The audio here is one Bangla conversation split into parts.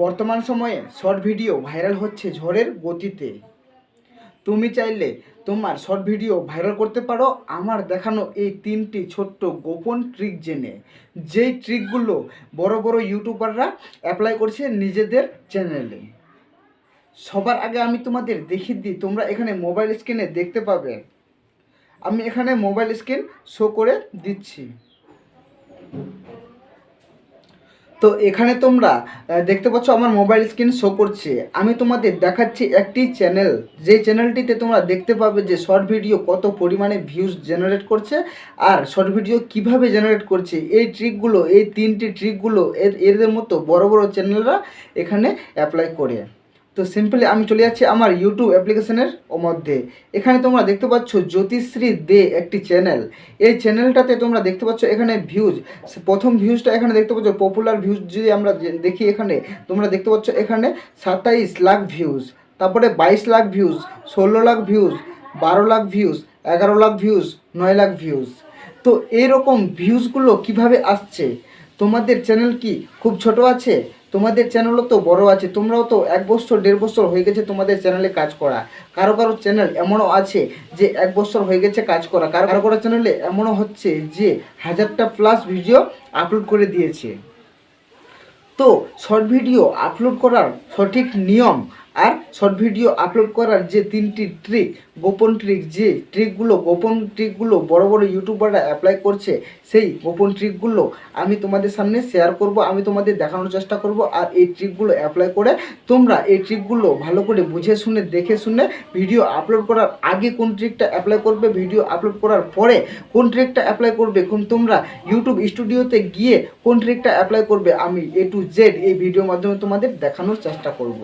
বর্তমান সময়ে শর্ট ভিডিও ভাইরাল হচ্ছে ঝড়ের গতিতে। তুমি চাইলে তোমার শর্ট ভিডিও ভাইরাল করতে পারো। আমার দেখানো এই তিনটি ছোট্ট গোপন ট্রিক জেনে। যেই ট্রিকগুলো বড় বড় ইউটিউবাররা অ্যাপ্লাই করছে নিজেদের চ্যানেলে সবার আগে আমি তোমাদের দেখিয়ে দিই, তোমরা এখানে মোবাইল স্ক্রিনে দেখতে পাবে। আমি এখানে মোবাইল স্ক্রিন শো করে দিচ্ছি। তো এখানে তোমরা দেখতে পাচ্ছ আমার মোবাইল স্ক্রিন শো করছে। আমি তোমাদের দেখাচ্ছি একটি চ্যানেল যে চ্যানেলটিতে তোমরা দেখতে পাবে যে শর্ট ভিডিও কত পরিমাণে ভিউজ জেনারেট করছে আর শর্ট ভিডিও কীভাবে জেনারেট করছে। এই ট্রিকগুলো এই তিনটি ট্রিকগুলো এর, এদের মতো বড় বড় চ্যানেলরা এখানে অ্যাপ্লাই করে। তো সিম্পলি আমি চলে যাচ্ছি আমার ইউটিউব অ্যাপ্লিকেশনের মধ্যে। এখানে তোমরা দেখতে পাচ্ছ জ্যোতিশ্রী দে একটি চ্যানেল এই চ্যানেলটাতে তোমরা দেখতে পাচ্ছ এখানে ভিউজ প্রথম ভিউজটা এখানে দেখতে পাচ্ছ পপুলার ভিউজ যদি আমরা দেখি এখানে, তোমরা দেখতে পাচ্ছ এখানে সাতাইশ লাখ ভিউজ তারপরে বাইশ লাখ ভিউজ ষোলো লাখ ভিউজ বারো লাখ ভিউজ এগারো লাখ ভিউজ নয় লাখ ভিউজ তো এরকম ভিউজগুলো কীভাবে আসছে? তোমাদের চ্যানেল কি খুব ছোট আছে? তোমাদের চ্যানেলও তো বড় আছে, তোমরাও তো এক বছর, দেড় বছর হয়ে গেছে তোমাদের চ্যানেলে কাজ করা। কারও কারও চ্যানেল এমনও আছে যে এক বছর হয়ে গেছে কাজ করা। কারও কারও কারও চ্যানেলে এমনও হচ্ছে যে হাজারটা প্লাস ভিডিও আপলোড করে দিয়েছে। তো শর্ট ভিডিও আপলোড করার সঠিক নিয়ম আর শর্ট ভিডিও আপলোড করার যে তিনটি ট্রিক গোপন ট্রিক যে ট্রিকগুলো গোপন ট্রিকগুলো বড় বড় ইউটিউবাররা অ্যাপ্লাই করছে, সেই গোপন ট্রিকগুলো আমি তোমাদের সামনে শেয়ার করব, আমি তোমাদের দেখানোর চেষ্টা করব আর এই ট্রিকগুলো অ্যাপ্লাই করে তোমরা এই ট্রিকগুলো ভালো করে বুঝে শুনে, দেখে শুনে ভিডিও আপলোড করার আগে কোন ট্রিকটা অ্যাপ্লাই করবে ভিডিও আপলোড করার পরে কোন ট্রিকটা অ্যাপ্লাই করবে, কোন তোমরা ইউটিউব স্টুডিওতে গিয়ে কোন ট্রিকটা অ্যাপ্লাই করবে, আমি এ টু জেড এই ভিডিওর মাধ্যমে তোমাদের দেখানোর চেষ্টা করব।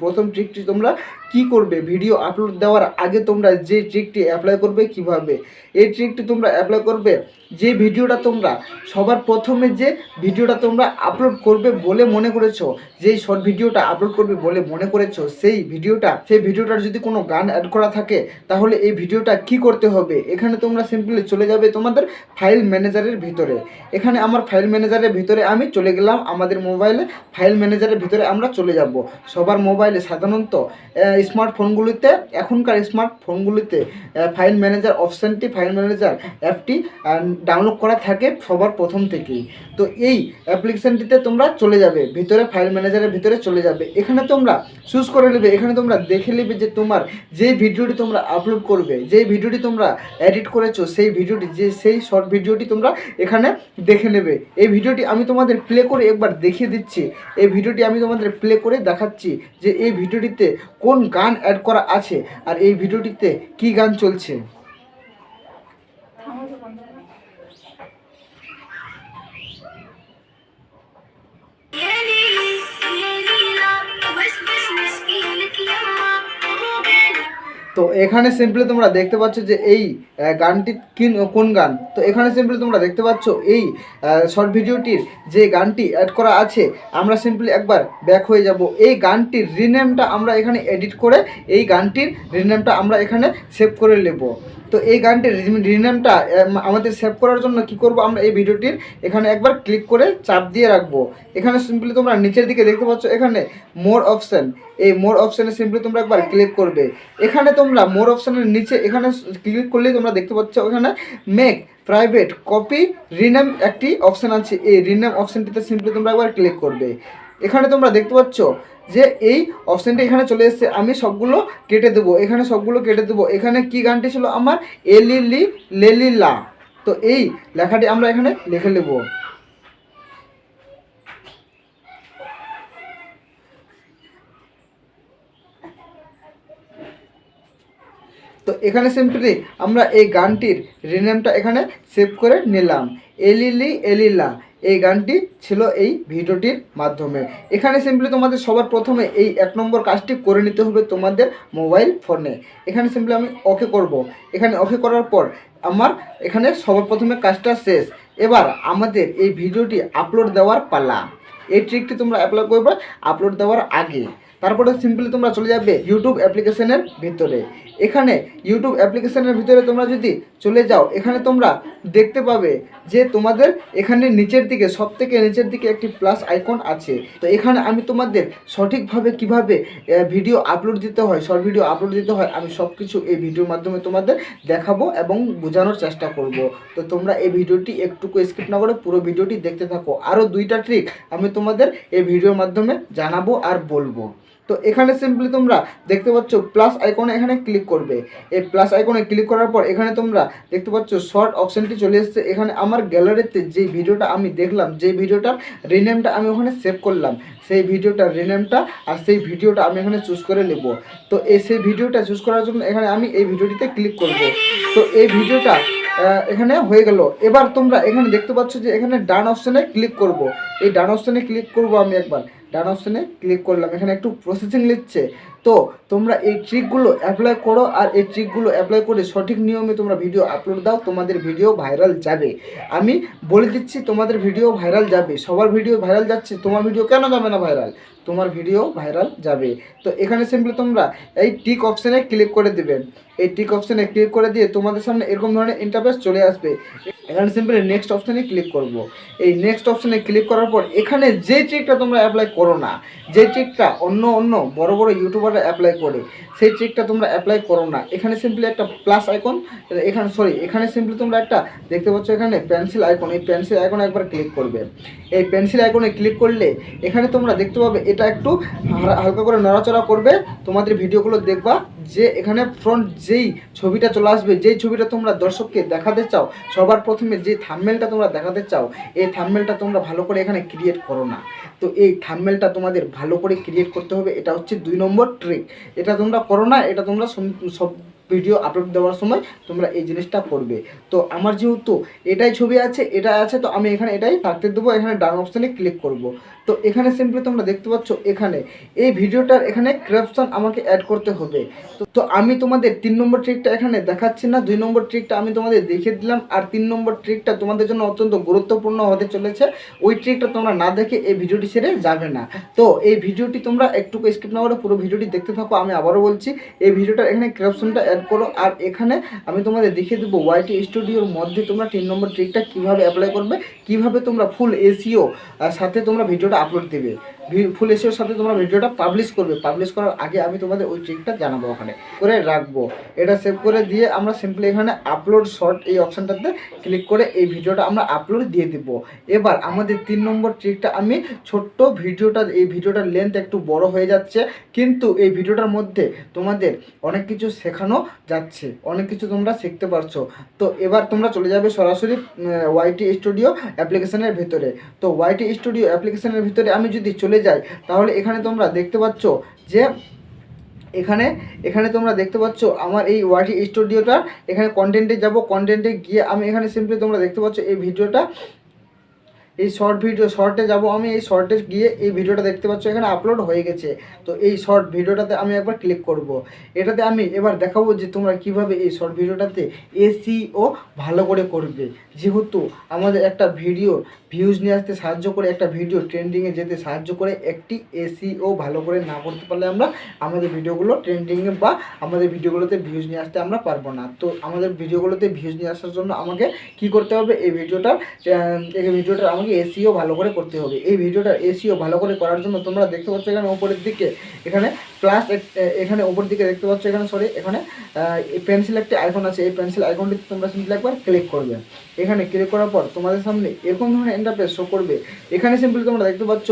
প্রথম ট্রিকটি তোমরা কি করবে? ভিডিও আপলোড দেওয়ার আগে তোমরা যে ট্রিকটি অ্যাপ্লাই করবে কীভাবে? এই ট্রিকটি তোমরা অ্যাপ্লাই করবে, যে ভিডিওটা তোমরা, সবার প্রথমে যে ভিডিওটা তোমরা আপলোড করবে বলে মনে করেছ, যেই শর্ট ভিডিওটা আপলোড করবে বলে মনে করেছ, সেই ভিডিওটা সেই ভিডিওটার যদি কোনো গান অ্যাড করা থাকে, তাহলে এই ভিডিওটা কি করতে হবে? এখানে তোমরা সিম্পলি চলে যাবে তোমাদের ফাইল ম্যানেজারের ভিতরে। এখানে আমার ফাইল ম্যানেজারের ভিতরে আমি চলে গেলাম, আমাদের মোবাইলে ফাইল ম্যানেজারের ভিতরে আমরা চলে যাব। সবার মোবাইলে সাধারণত স্মার্টফোনগুলিতে, এখনকার স্মার্টফোনগুলিতে ফাইল ম্যানেজার, অপশানটি ফাইল ম্যানেজার অ্যাপটি ডাউনলোড করা থাকে সবার প্রথম থেকেই। তো এই অ্যাপ্লিকেশানটিতে তোমরা চলে যাবে, ভিতরে ফাইল ম্যানেজারের ভিতরে চলে যাবে। এখানে তোমরা চুজ করে নেবে, এখানে তোমরা দেখে নেবে যে তোমার যে ভিডিওটি তোমরা আপলোড করবে যেই ভিডিওটি তোমরা এডিট করেছ, সেই ভিডিওটি, যে সেই শর্ট ভিডিওটি তোমরা এখানে দেখে নেবে। এই ভিডিওটি আমি তোমাদের প্লে করে একবার দেখিয়ে দিচ্ছি। এই ভিডিওটি আমি তোমাদের প্লে করে দেখাচ্ছি যে এই ভিডিওটিতে কোন গান অ্যাড করা আছে। আর এই ভিডিওটিতে কি গান চলছে? তো এখানে সিম্পলি তোমরা দেখতে পাচ্ছ যে এই গানটি কোন গান? তো এখানে সিম্পলি তোমরা দেখতে পাচ্ছ এই শর্ট ভিডিওটির যে গানটি অ্যাড করা আছে, আমরা সিম্পলি একবার ব্যাক হয়ে যাব। এই গানটির রিনেমটা আমরা এখানে এডিট করে এই গানটির রিনেমটা আমরা এখানে সেভ করে নেব। তো এই গানটির রিনেমটা আমাদের সেভ করার জন্য কি করব আমরা এই ভিডিওটির এখানে একবার ক্লিক করে চাপ দিয়ে রাখব। এখানে সিম্পলি তোমরা নিচের দিকে দেখতে পাচ্ছ এখানে মোর অপশান এই মোর অপশানে সিম্পলি তোমরা একবার ক্লিক করবে। এখানে তোমরা মোর অপশানের নিচে এখানে ক্লিক করলেই তোমরা দেখতে পাচ্ছ এখানে মেক প্রাইভেট কপি রিনেম একটি অপশান আছে। এই রিনেম অপশানটিতে সিম্পলি তোমরা একবার ক্লিক করবে। এখানে তোমরা দেখতে পাচ্ছ যে এই অপশানটা এখানে চলে এসেছে। আমি সবগুলো কেটে দেবো। এখানে সবগুলো কেটে দেবো। এখানে কি গানটি ছিল আমার? এলি লি লেলি লা তো এই লেখাটি আমরা এখানে লিখে নেব। তো এখানে সিম্পলি আমরা এই গানটির রিনেমটা এখানে সেভ করে নিলাম। এলিলি এলিলা এই গানটি ছিল এই ভিডিওটির মাধ্যমে। এখানে সিম্পলি তোমাদের সবার প্রথমে এই এক নম্বর কাজটি করে নিতে হবে তোমাদের মোবাইল ফোনে এখানে সিম্পলি আমি ওকে করব। এখানে ওকে করার পর আমার এখানে সবার প্রথমে কাজটা শেষ। এবার আমাদের এই ভিডিওটি আপলোড দেওয়ার পালা। এই ট্রিকটি তোমরা অ্যাপ্লাই করবে আপলোড দেওয়ার আগে। তারপরে সিম্পলি তোমরা চলে যাবে ইউটিউব অ্যাপ্লিকেশনের ভিতরে। এখানে ইউটিউব অ্যাপ্লিকেশনের ভিতরে তোমরা যদি চলে যাও, এখানে তোমরা দেখতে পাবে যে তোমাদের এখানে নিচের দিকে সব থেকে নিচের দিকে একটি প্লাস আইকন আছে। তো এখানে আমি তোমাদের সঠিকভাবে কীভাবে ভিডিও আপলোড দিতে হয় শর্ট ভিডিও আপলোড দিতে হয়, আমি সব কিছু এই ভিডিওর মাধ্যমে তোমাদের দেখাবো এবং বোঝানোর চেষ্টা করব। তো তোমরা এই ভিডিওটি একটুকু স্কিপ না করে পুরো ভিডিওটি দেখতে থাকো। আরও দুইটা ট্রিক আমি তোমাদের এই ভিডিওর মাধ্যমে জানাব আর বলব। তো এখানে সিম্পলি তোমরা দেখতে পাচ্ছ প্লাস আইকনে এখানে ক্লিক করবে। এই প্লাস আইকনে ক্লিক করার পর এখানে তোমরা দেখতে পাচ্ছ শর্ট অপশনটি চলে এসেছে। এখানে আমার গ্যালারিতে যে ভিডিওটা আমি দেখলাম, যে ভিডিওটার রিনেমটা আমি ওখানে সেভ করলাম, সেই ভিডিওটার রিনেমটা আর সেই ভিডিওটা আমি এখানে চুজ করে নেব। তো এই সেই ভিডিওটা চুজ করার জন্য এখানে আমি এই ভিডিওটিতে ক্লিক করব। তো এই ভিডিওটা এখানে হয়ে গেল। এবার তোমরা এখানে দেখতে পাচ্ছ যে এখানে ডান অপশানে ক্লিক করব। এই ডান অপশানে ক্লিক করব আমি একবার। ডান অপশনে ক্লিক করলাম। এখানে একটু প্রসেসিং নিচ্ছে। তো তোমরা এই ট্রিকগুলো অ্যাপ্লাই করো আর এই ট্রিকগুলো অ্যাপ্লাই করে সঠিক নিয়মে তোমরা ভিডিও আপলোড দাও, তোমাদের ভিডিও ভাইরাল যাবে। আমি বলে দিচ্ছি, তোমাদের ভিডিও ভাইরাল যাবে। সবার ভিডিও ভাইরাল যাচ্ছে, তোমার ভিডিও কেন যাবে না ভাইরাল তোমার ভিডিও ভাইরাল যাবে। তো এখানে সিম্পলি তোমরা এই টিক অপশানে ক্লিক করে দেবে। এই টিক অপশানে ক্লিক করে দিয়ে তোমাদের সামনে এরকম ধরনের ইন্টারফেস চলে আসবে। এখানে সিম্পলি নেক্সট অপশানে ক্লিক করব। এই নেক্সট অপশানে ক্লিক করার পর এখানে যে ট্রিকটা তোমরা অ্যাপ্লাই করো না। যে ট্রিকটা অন্য অন্য বড় বড় ইউটিউবাররা অ্যাপ্লাই করে, সেই ট্রিকটা তোমরা অ্যাপ্লাই করো না। এখানে সিম্পলি একটা প্লাস আইকন এখানে সরি এখানে সিম্পলি তোমরা একটা দেখতে পাচ্ছ এখানে পেন্সিল আইকন এই পেন্সিল আইকনে একবার ক্লিক করবে। এই পেন্সিল আইকনে ক্লিক করলে এখানে তোমরা দেখতে পাবে এটা একটু হালকা করে নড়াচড়া করবে। তোমাদের ভিডিওগুলো দেখবা যে এখানে ফ্রন্ট যেই ছবিটা চলে আসবে, যেই ছবিটা তোমরা দর্শককে দেখাতে চাও, সবার প্রথমে যে থাম্বনেলটা তোমরা দেখাতে চাও, এই থাম্বনেলটা তোমরা ভালো করে এখানে ক্রিয়েট করো না। তো এই থাম্বনেলটা তোমাদের ভালো করে ক্রিয়েট করতে হবে, এটা হচ্ছে দুই নম্বর ট্রিক এটা তোমরা করো না, এটা তোমরা সব ভিডিও আপলোড দেওয়ার সময় তোমরা এই জিনিসটা করবে। তো আমার যেহেতু এটাই ছবি আছে এটা আছে, তো আমি এখানে এটাই থাকতে দেবো, এখানে ডান অপশানে ক্লিক করব। তো এখানে সিম্পলি তোমরা দেখতে পাচ্ছ এখানে, এই ভিডিওটার এখানে ক্র্যাপশন আমাকে অ্যাড করতে হবে। তো আমি তোমাদের তিন নম্বর ট্রিকটা এখানে দেখাচ্ছি না, দুই নম্বর ট্রিকটা আমি তোমাদের দেখিয়ে দিলাম, আর তিন নম্বর ট্রিকটা তোমাদের জন্য অত্যন্ত গুরুত্বপূর্ণ হতে চলেছে। ওই ট্রিকটা তোমরা না দেখে এই ভিডিওটি ছেড়ে যাবে না। তো এই ভিডিওটি তোমরা একটু স্কিপ না করে পুরো ভিডিওটি দেখতে থাকো, আমি আবারও বলছি, এই ভিডিওটার এখানে ক্র্যাপশনটা অ্যাড করো। আর এখানে আমি তোমাদের দেখিয়ে দেবো ওয়াইটি স্টুডিওর মধ্যে তোমরা তিন নম্বর ট্রিকটা কীভাবে অ্যাপ্লাই করবে, কীভাবে তোমরা ফুল এসিও সাথে তোমরা ভিডিওটা আপলোড দেবে। ফুল এসিওর সাথে তোমরা ভিডিওটা পাবলিশ করবে। পাবলিশ করার আগে আমি তোমাদের ওই ট্রিকটা জানাব ওখানে। করে রাখব। এটা সেভ করে দিয়ে আমরা সিম্পলি এখানে আপলোড শর্ট এই অপশানটাতে ক্লিক করে এই ভিডিওটা আমরা আপলোড দিয়ে দিব। এবার আমাদের তিন নম্বর ট্রিকটা আমি ছোট্ট ভিডিওটা এই ভিডিওটার লেন্থ একটু বড় হয়ে যাচ্ছে, কিন্তু এই ভিডিওটার মধ্যে তোমাদের অনেক কিছু শেখানো যাচ্ছে, অনেক কিছু তোমরা শিখতে পারছ। তো এবার তোমরা চলে যাবে সরাসরি ওয়াইটি স্টুডিও অ্যাপ্লিকেশনের ভিতরে। তো ওয়াইটি স্টুডিও অ্যাপ্লিকেশনের ভিতরে আমি যদি চলে যাই তাহলে এখানে তোমরা দেখতে পাচ্ছ যে এখানে এখানে তোমরা দেখতে পাচ্ছ আমার এই ওয়াটি স্টুডিওটা এখানে কন্টেন্টে যাব। কন্টেন্টে গিয়ে আমি এখানে সিম্পলি তোমরা দেখতে পাচ্ছ এই ভিডিওটা এই শর্ট ভিডিও শর্টে যাব আমি, এই শর্টে গিয়ে এই ভিডিওটা দেখতে পাচ্ছ, এখানে আপলোড হয়ে গেছে। তো এই শর্ট ভিডিওটাতে আমি একবার ক্লিক করব। এটাতে আমি এবার দেখাবো যে তোমরা কীভাবে এই শর্ট ভিডিওটাতে এসিও ভালো করে করবে। যেহেতু আমাদের একটা ভিডিও ভিউজ নিয়ে আসতে সাহায্য করে, একটা ভিডিও ট্রেন্ডিংয়ে যেতে সাহায্য করে, একটি এসিও ভালো করে না করতে পারলে আমরা আমাদের ভিডিওগুলো ট্রেন্ডিংয়ে বা আমাদের ভিডিওগুলোতে ভিউজ নিয়ে আসতে আমরা পারব না। তো আমাদের ভিডিওগুলোতে ভিউজ নিয়ে আসার জন্য আমাকে কি করতে হবে? এই ভিডিওটার এই ভিডিওটার আমাকে এসিও ভালো করে করতে হবে। এই ভিডিওটা এসিও ভালো করে করার জন্য তোমরা দেখতে পাচ্ছ এখানে উপরের দিকে, এখানে প্লাস এখানে উপর দিকে দেখতে পাচ্ছ এখানে সরি এখানে পেন্সিল একটি আইকন আছে। এই পেন্সিল আইকনটিতে তোমরা সিম্পলি একবার ক্লিক করবে। এখানে ক্লিক করার পর তোমাদের সামনে এরকম ধরনের ইন্টারফেস শো করবে। এখানে সিম্পলি তোমরা দেখতে পাচ্ছ,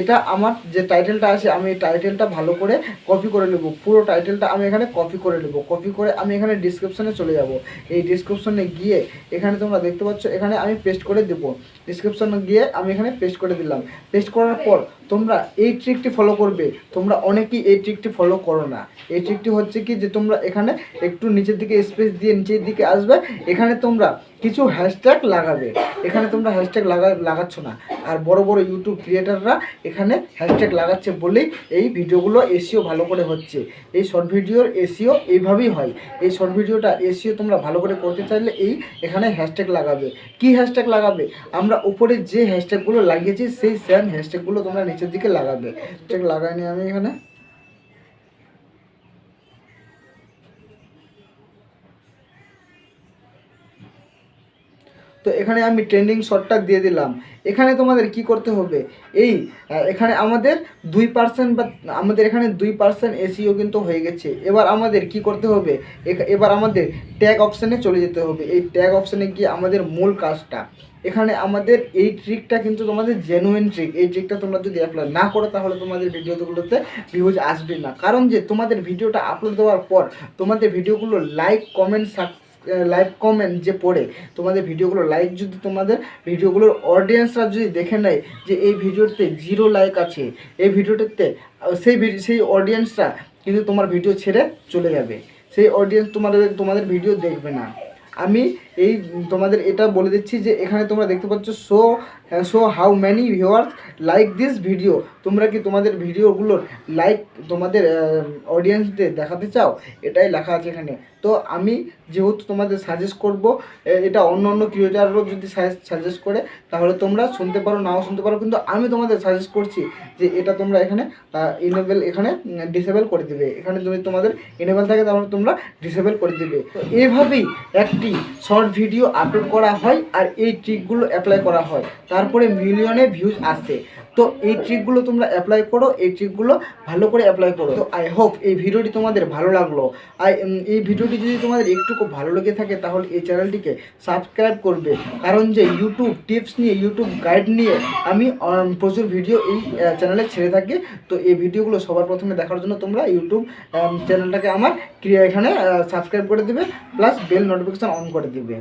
এটা আমার যে টাইটেলটা আছে, আমি এই টাইটেলটা ভালো করে কপি করে নেব। পুরো টাইটেলটা আমি এখানে কপি করে নেব। কপি করে আমি এখানে ডিসক্রিপশনে চলে যাব। এই ডিসক্রিপশনে গিয়ে এখানে তোমরা দেখতে পাচ্ছ, এখানে আমি পেস্ট করে দেবো। ডিসক্রিপশনে গিয়ে আমি এখানে পেস্ট করে দিলাম। পেস্ট করার পর তোমরা এই ট্রিকটি ফলো করবে। তোমরা অনেকেই এই ট্রিকটি ফলো করো না। এই ট্রিকটি হচ্ছে কি যে, তোমরা এখানে একটু নিচের দিকে স্পেস দিয়ে নিচের দিকে আসবে। এখানে তোমরা কিছু হ্যাশট্যাগ লাগাবে। এখানে তোমরা হ্যাশট্যাগ লাগা, লাগাচ্ছ না। আর বড় বড় ইউটিউব ক্রিয়েটাররা এখানে হ্যাশট্যাগ লাগাচ্ছে বলেই এই ভিডিওগুলো এসিও ভালো করে হচ্ছে। এই শর্ট ভিডিওর এসিও এইভাবেই হয়। এই শর্ট ভিডিওটা এসিও তোমরা ভালো করে করতে চাইলে এই এখানে হ্যাশট্যাগ লাগাবে। কি হ্যাশট্যাগ লাগাবে? আমরা উপরে যে হ্যাশট্যাগুলো লাগিয়েছি, সেই সেম হ্যাশট্যাগুলো তোমরা নিচের দিকে লাগাবে। ঠিক লাগাই নি আমি এখানে। তো এখানে আমি ট্রেন্ডিং শটটা দিয়ে দিলাম। এখানে তোমাদের কি করতে হবে? এই এখানে আমাদের দুই পার্সেন্ট বা আমাদের এখানে দুই পার্সেন্ট এসিও কিন্তু হয়ে গেছে। এবার আমাদের কি করতে হবে? এবার আমাদের ট্যাগ অপশানে চলে যেতে হবে। এই ট্যাগ অপশানে গিয়ে আমাদের মূল কাজটা এখানে আমাদের এই ট্রিকটা কিন্তু তোমাদের জেনুইন ট্রিক এই ট্রিকটা তোমরা যদি অ্যাপ্লাই না করো, তাহলে তোমাদের ভিডিওগুলোতে ভিউজ আসবে না। কারণ যে তোমাদের ভিডিওটা আপলোড দেওয়ার পর তোমাদের ভিডিওগুলো লাইক কমেন্ট লাইক কমেন্ট যে পড়ে, তোমাদের ভিডিওগুলো লাইক যদি তোমাদের ভিডিওগুলোর অডিয়েন্সরা যদি দেখে নেয় যে এই ভিডিওতে জিরো লাইক আছে, এই ভিডিওটাতে সেই সেই অডিয়েন্সরা কিন্তু তোমার ভিডিও ছেড়ে চলে যাবে। সেই অডিয়েন্স তোমাদের তোমাদের ভিডিও দেখবে না। আমি এই তোমাদের এটা বলে দিচ্ছি যে এখানে তোমরা দেখতে পাচ্ছ show show how many viewers like this video তোমরা কি তোমাদের ভিডিওগুলোর লাইক তোমাদের অডিয়েন্সদের দেখাতে চাও? এটাই লেখা আছে এখানে। তো আমি যেহেতু তোমাদের সাজেস্ট করব এটা অন্য অন্য ক্রিয়েটারও যদি সাজেস্ট করে, তাহলে তোমরা শুনতে পারো, নাও শুনতে পারো, কিন্তু আমি তোমাদের সাজেস্ট করছি যে এটা তোমরা এখানে ইনেবল এখানে ডিসেবল করে দেবে। এখানে যদি তোমাদের ইনেবেল থাকে, তাহলে তোমরা ডিসেবল করে দেবে। তো এইভাবেই একটি শর্ট ভিডিও আপলোড করা হয় আর এই ট্রিকগুলো অ্যাপ্লাই করা হয়। তারপরে মিলিয়নে ভিউজ আসে। তো এই ট্রিকগুলো তোমরা অ্যাপ্লাই করো, এই ট্রিকগুলো ভালো করে অ্যাপ্লাই করো। তো আই হোপ এই ভিডিওটি তোমাদের ভালো লাগল। আর এই ভিডিওটি যদি তোমাদের একটুকু ভালো লেগে থাকে, তাহলে এই চ্যানেলটিকে সাবস্ক্রাইব করবে। কারণ যে ইউটিউব টিপস নিয়ে ইউটিউব গাইড নিয়ে আমি প্রচুর ভিডিও এই চ্যানেলে ছেড়ে থাকি। তো এই ভিডিওগুলো সবার প্রথমে দেখার জন্য তোমরা ইউটিউব চ্যানেলটাকে আমার, ক্রিয়া এখানে সাবস্ক্রাইব করে দিবে প্লাস বেল নোটিফিকেশান অন করে দিবে।